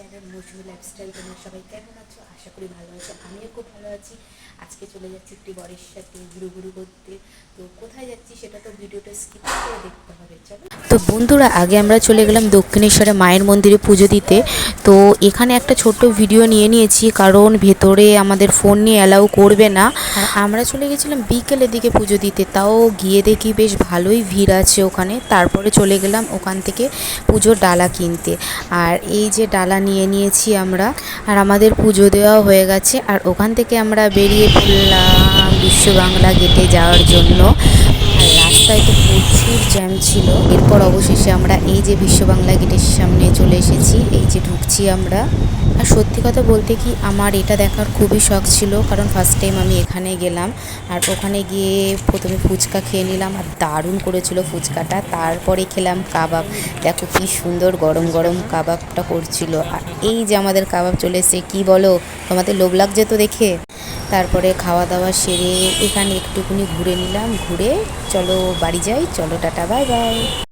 Channel মৌসুমি lifestyle তোমরা সবাই কেমন আছো? আশা করি ভালো আছো, আমিও খুব ভালো আছি। আজকে চলে যাচ্ছি একটি বরের সাথে ঘুরু করতে। তো কোথায় যাচ্ছি সেটা তো ভিডিওটা স্কিপ করে দেখতে হবে, চলো। তো বন্ধুরা, আগে আমরা চলে গেলাম দক্ষিণেশ্বরে মায়ের মন্দিরে পুজো দিতে। তো এখানে একটা ছোট্ট ভিডিও নিয়ে নিয়েছি, কারণ ভেতরে আমাদের ফোন নিয়ে অ্যালাউ করবে না। আমরা চলে গেছিলাম বিকেলের দিকে পুজো দিতে, তাও গিয়ে দেখি বেশ ভালোই ভিড় আছে ওখানে। তারপরে চলে গেলাম ওখান থেকে পুজোর ডালা কিনতে। আর এই যে ডালা নিয়ে নিয়েছি আমরা। আর আমাদের পুজো দেওয়া হয়ে গেছে। আর ওখান থেকে আমরা বেরিয়ে পড়লাম বিশ্ব বাংলা গেটে যাওয়ার জন্য। রাস্তায় তো প্রচুর জ্যাম ছিল। এরপর অবশেষে আমরা এই যে বিশ্ব বাংলা গেটের সামনে চলে এসেছি ঢুকছি আমরা। আর সত্যি কথা বলতে কি, আমার এটা দেখার খুবই শখ ছিল, কারণ ফার্স্ট টাইম আমি এখানে গেলাম। আর ওখানে গিয়ে প্রথমে ফুচকা খেয়ে নিলাম, আর দারুণ করেছিল ফুচকাটা। তারপরে খেলাম কাবাব। দেখো কি সুন্দর গরম গরম কাবাবটা করছিল। আর এই যে আমাদের কাবাব চলে এসে কী বলো? তোমাদের লোভ লাগছে তো দেখে? তারপরে খাওয়া দাওয়া সেরে এখানে একটুকুনি ঘুরে নিলাম। ঘুরে চলো বাড়ি যাই, চলো টাটা, বাই বাই।